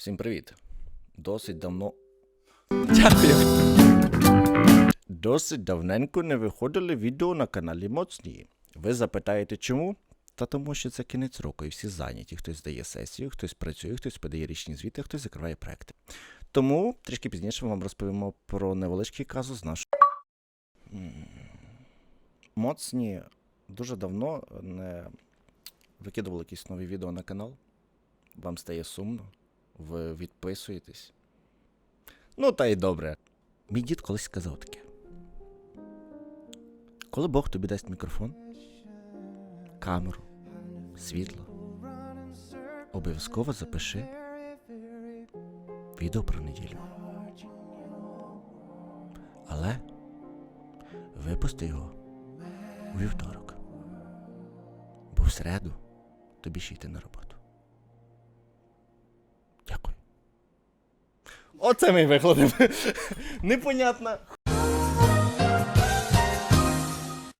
Всім привіт. Досить давно. Дякую. Досить давненько не виходили відео на каналі Моцні. Ви запитаєте чому? Та тому що це кінець року і всі зайняті. Хтось здає сесію, хтось працює, хтось подає річні звіти, хтось закриває проекти. Тому трішки пізніше ми вам розповімо про невеличкий казус наш. М. Моцні дуже давно не викидували якісь нові відео на канал. Вам стає сумно, ви відписуєтесь. Ну, та й добре. Мій дід колись сказав таке. Коли Бог тобі дасть мікрофон, камеру, світло, обов'язково запиши відео про неділю. Але випусти його у вівторок. Бо в середу тобі ще йти на роботу. Оце ми виходимо. Непонятно.